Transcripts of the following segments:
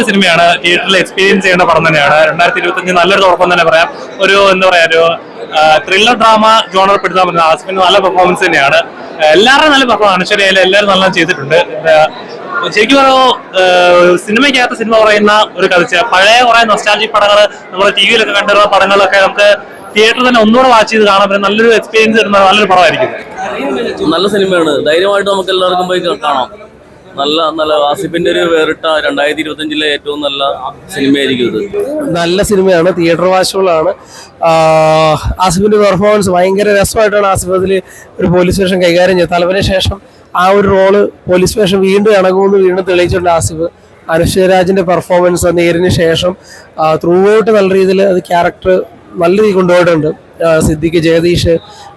നല്ലൊരു സിനിമയാണ്. തിയേറ്ററിൽ എക്സ്പീരിയൻസ് ചെയ്യേണ്ട പടം തന്നെയാണ്. രണ്ടായിരത്തി ഇരുപത്തി നല്ലൊരു തുടക്കം തന്നെ പറയാം. ഒരു എന്താ പറയാ ഒരു ത്രില്ലർ ഡ്രാമ ജോണർ പെടുത്താൻ പറ്റുന്ന ആസിഫിന് നല്ല പെർഫോമൻസ് തന്നെയാണ്. എല്ലാവരുടെയും നല്ല പെർഫോമൻസ് ശരിയല്ല എല്ലാവരും നല്ല ചെയ്തിട്ടുണ്ട്. ശരിക്കും പറയുമ്പോൾ സിനിമയ്ക്കകത്ത് സിനിമ പറയുന്ന ഒരു കഥ. പഴയ കുറെ നൊസ്റ്റാലജി പടങ്ങൾ നമ്മൾ ടി വിയിലൊക്കെ കണ്ടിരുന്ന പടങ്ങളൊക്കെ നമുക്ക് തിയേറ്ററിൽ തന്നെ ഒന്നുകൂടെ വാച്ച് ചെയ്ത് കാണാൻ പറ്റുന്ന നല്ലൊരു എക്സ്പീരിയൻസ് തരുന്ന നല്ലൊരു പടമായിരിക്കും. നല്ല സിനിമയാണ്. ധൈര്യമായിട്ട് നമുക്ക് എല്ലാവർക്കും പോയി കാണാം. നല്ല നല്ല ആസിഫിന്റെ ഒരു വേറിട്ട രണ്ടായിരത്തി ഇരുപത്തി അഞ്ചിലെ ഏറ്റവും നല്ല സിനിമയായിരിക്കും ഇത്. നല്ല സിനിമയാണ് തിയേറ്റർ വാശുകളാണ്. ആസിഫിന്റെ പെർഫോമൻസ് ഭയങ്കര രസമായിട്ടാണ് ആസിഫ് അതിൽ ഒരു പോലീസ് സ്റ്റേഷൻ കൈകാര്യം ചെയ്തത്. തലവന് ശേഷം ആ ഒരു റോൾ പോലീസ് സ്റ്റേഷൻ വീണ്ടും ഇണങ്ങുമെന്ന് വീണ്ടും തെളിയിച്ചിട്ടുണ്ട് ആസിഫ്. അനുശ്വരാജിന്റെ പെർഫോമൻസ് നേരിന് ശേഷം ത്രൂ ഔട്ട് നല്ല രീതിയിൽ അത് ക്യാരക്ടർ നല്ല രീതിയിൽ കൊണ്ടുപോയിട്ടുണ്ട്. സിദ്ദിഖ് ജഗദീഷ്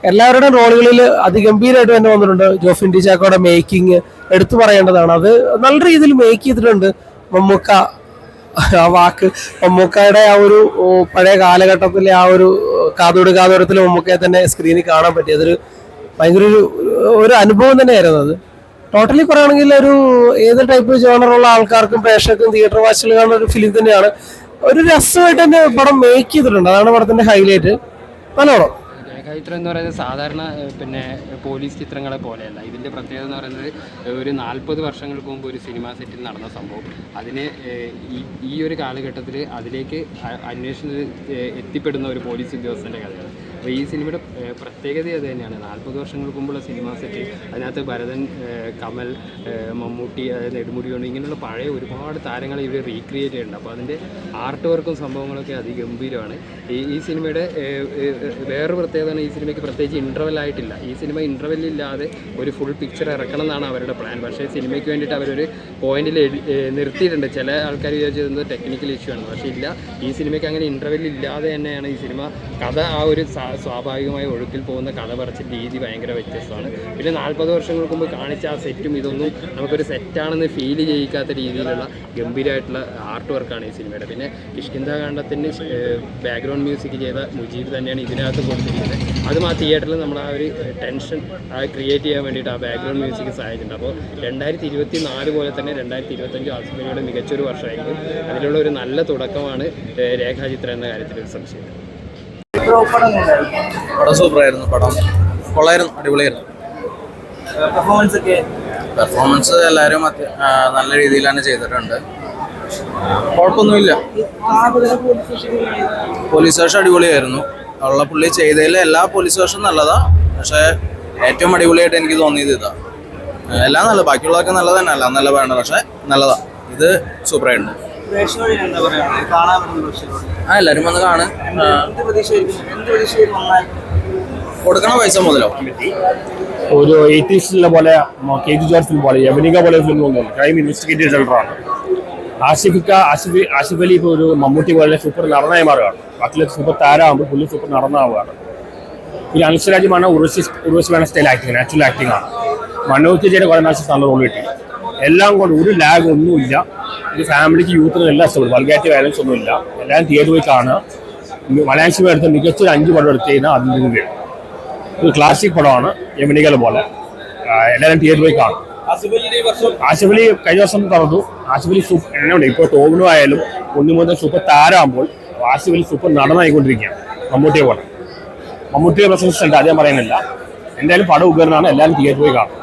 എല്ലാവരുടെയും റോളുകളിൽ അതിഗംഭീരമായിട്ട് തന്നെ വന്നിട്ടുണ്ട്. ജോഫിൻ ടി ചാക്കോയുടെ മേക്കിംഗ് എടുത്തു പറയേണ്ടതാണ്. അത് നല്ല രീതിയിൽ മേക്ക് ചെയ്തിട്ടുണ്ട്. മമ്മൂക്ക ആ വാക്ക് മമ്മൂക്കയുടെ ആ ഒരു പഴയ കാലഘട്ടത്തിലെ ആ ഒരു കാതോട് കാതോടത്തിൽ മമ്മൂക്കയെ തന്നെ സ്ക്രീനിൽ കാണാൻ പറ്റി. അതൊരു ഭയങ്കര ഒരു ഒരു അനുഭവം തന്നെയായിരുന്നു അത്. ടോട്ടലി പറയുകയാണെങ്കിൽ ഒരു ഏത് ടൈപ്പ് ജോണറുള്ള ആൾക്കാർക്കും പ്രേക്ഷകർക്കും തിയേറ്റർ വാച്ചിൽ കാണുന്ന ഒരു ഫിലിം തന്നെയാണ്. ഒരു രസമായിട്ട് തന്നെ പടം മേക്ക് ചെയ്തിട്ടുണ്ട്. അതാണ് പടത്തിന്റെ ഹൈലൈറ്റ് നല്ല പടം രേഖാചിത്രം എന്ന് പറയുന്നത് സാധാരണ പിന്നെ പോലീസ് ചിത്രങ്ങളെ പോലെയല്ല. ഇതിന്റെ പ്രത്യേകത എന്ന് പറയുന്നത് ഒരു നാൽപ്പത് വർഷങ്ങൾക്ക് മുമ്പ് ഒരു സിനിമാ സെറ്റിൽ നടന്ന സംഭവം. അതിന് ഈ ഈ ഒരു കാലഘട്ടത്തിൽ അതിലേക്ക് അന്വേഷണത്തിൽ എത്തിപ്പെടുന്ന ഒരു പോലീസ് ഉദ്യോഗസ്ഥന്റെ കഥയാണ് അപ്പോൾ ഈ സിനിമയുടെ പ്രത്യേകത അത് തന്നെയാണ്. നാൽപ്പത് വർഷങ്ങൾക്ക് മുമ്പുള്ള സിനിമ സെറ്റ് അതിനകത്ത് ഭരതൻ കമൽ മമ്മൂട്ടി അതായത് നെടുമുടി കൊണ്ട് ഇങ്ങനെയുള്ള പഴയ ഒരുപാട് താരങ്ങളെ ഇവർ റീക്രിയേറ്റ് ചെയ്യുന്നുണ്ട്. അപ്പോൾ അതിന്റെ ആർട്ട് വർക്കും സംഭവങ്ങളൊക്കെ അതിഗംഭീരമാണ്. ഈ ഈ സിനിമയുടെ വേറൊരു പ്രത്യേകത ഈ സിനിമയ്ക്ക് പ്രത്യേകിച്ച് ഇന്റർവെൽ ആയിട്ടില്ല. ഈ സിനിമ ഇന്റർവെൽ ഇല്ലാതെ ഒരു ഫുൾ പിക്ചർ ഇറക്കണം എന്നാണ് അവരുടെ പ്ലാൻ പക്ഷേ സിനിമയ്ക്ക് വേണ്ടിയിട്ട് അവരൊരു പോയിന്റിൽ നിർത്തിയിട്ടുണ്ട്. ചില ആൾക്കാർ വിചാരിച്ചത് ടെക്നിക്കൽ ഇഷ്യൂ ആണ്. പക്ഷേ ഇല്ല. ഈ സിനിമയ്ക്ക് അങ്ങനെ ഇന്റർവെൽ ഇല്ലാതെ തന്നെയാണ് ഈ സിനിമ കഥ ആ ഒരു സ്വാഭാവികമായ ഒഴുക്കിൽ പോകുന്ന കഥ പറച്ച രീതി ഭയങ്കര വ്യത്യസ്തമാണ്. പിന്നെ നാൽപ്പത് വർഷങ്ങൾക്ക് മുമ്പ് കാണിച്ച ആ സെറ്റും ഇതൊന്നും നമുക്കൊരു സെറ്റാണെന്ന് ഫീൽ ചെയ്യിക്കാത്ത രീതിയിലുള്ള ഗംഭീരമായിട്ടുള്ള ആർട്ട് വർക്കാണ് ഈ സിനിമയുടെ. പിന്നെ കിഷ്കിന്ദ കാണ്ഡത്തിന് ബാക്ക്ഗ്രൗണ്ട് മ്യൂസിക് ചെയ്ത മുജീബ് തന്നെയാണ് ഇതിനകത്ത് കൊടുത്തിരിക്കുന്നത്. അതും ആ തിയേറ്ററിൽ നമ്മൾ ആ ഒരു ടെൻഷൻ ക്രിയേറ്റ് ചെയ്യാൻ വേണ്ടിയിട്ട് ആ ബാക്ക്ഗ്രൗണ്ട് മ്യൂസിക് സഹായിച്ചിട്ടുണ്ട്. അപ്പോൾ രണ്ടായിരത്തി ഇരുപത്തി നാല് പോലെ തന്നെ രണ്ടായിരത്തി ഇരുപത്തഞ്ച് ആസ്മിനിയുടെ മികച്ചൊരു വർഷമായിരിക്കും. അതിലുള്ള ഒരു നല്ല തുടക്കമാണ് രേഖാചിത്രം എന്ന കാര്യത്തിൽ ഒരു സംശയം. പടം സൂപ്പറായിരുന്നു പടം കൊള്ളായിരുന്നു അടിപൊളിയായിരുന്നു. പെർഫോമൻസ് ഒക്കെ? പെർഫോമൻസ് എല്ലാവരും നല്ല രീതിയിലാണ് ചെയ്തിട്ടുണ്ട്. കുഴപ്പമൊന്നുമില്ല. പോലീസ് സ്റ്റേഷൻ അടിപൊളിയായിരുന്നു. ഉള്ള പുള്ളി ചെയ്തതിൽ എല്ലാ പോലീസ് സ്റ്റേഷൻ നല്ലതാ. പക്ഷേ ഏറ്റവും അടിപൊളിയായിട്ട് എനിക്ക് തോന്നിയത് ഇതാ. എല്ലാം നല്ല ബാക്കിയുള്ളതൊക്കെ നല്ലത് തന്നെ എല്ലാം നല്ല വേണ്ട പക്ഷേ നല്ലതാ. ഇത് സൂപ്പറായിട്ടുണ്ട്. ആ എല്ലാവരും വന്ന് കാണും. കൊടുക്കണ പൈസ മുതലോ? ഒരു എയ്റ്റീസിലെ പോലെ കെ ജി ജോർജ് ഫിലിം പോലെ യവനിക പോലെ ഫിലിം ഒന്നുമില്ല ക്രൈം ഇൻവെസ്റ്റിഗേറ്റീവ് ത്രില്ലറാണ് ആഷിഫിക്ക ആഷിഫ് ആഷിഫ് അലി ഇപ്പോൾ ഒരു മമ്മൂട്ടി പോലെ സൂപ്പർ നടനായി മാറുകയാണ്. ബാക്കിയുള്ള സൂപ്പർ താരമാകുമ്പോൾ പുള്ളി സൂപ്പർ നടനാവുകയാണ്. ഒരു അനുസരാജ്യമാണ് ഉർവശി ഉർവശി വേണ സ്റ്റൈൽ ആക്ടിങ് നാച്ചുറൽ ആക്ടിങ് ആണ്. മനോജ് ജയുടെ കുറേ നാശം നല്ല റോൾ കിട്ടി. എല്ലാം കൊണ്ട് ഒരു ലാഗ് ഒന്നുമില്ല. ഇത് ഫാമിലിക്ക് യൂത്തിന് എല്ലാം ഇഷ്ടപ്പെടും. വൾഗാറ്റി വയലൻസ് ഒന്നുമില്ല എല്ലാവരും തിയേറ്ററിൽ പോയി കാണുക. മലയാളി വരുത്ത എടുത്ത മികച്ചൊരു അഞ്ച് പടം എടുത്തു കഴിഞ്ഞാൽ അതിൽ നിന്ന് ഒരു ക്ലാസിക് പടമാണ് യമനികൾ പോലെ. എല്ലാവരും തിയേറ്ററിൽ പോയി കാണും. ആസിഫ് അലി കഴിഞ്ഞ ദിവസം തുറന്നു ആസിഫ് അലി സൂപ്പർ എന്നുണ്ട് ഇപ്പോൾ ടോമിനും ആയാലും ഒന്നു മുതൽ സൂപ്പർ താരമാകുമ്പോൾ ആസിഫ് അലി സൂപ്പർ നടനായിക്കൊണ്ടിരിക്കുകയാണ്. മമ്മൂട്ടിയെ പോലെ. മമ്മൂട്ടിയെ പ്രശംസിച്ചിട്ടുണ്ട് അത് ഞാൻ പറയുന്നില്ല. എന്തായാലും പടം ഉപകരണമാണ് എല്ലാവരും തിയേറ്ററിൽ പോയി കാണും.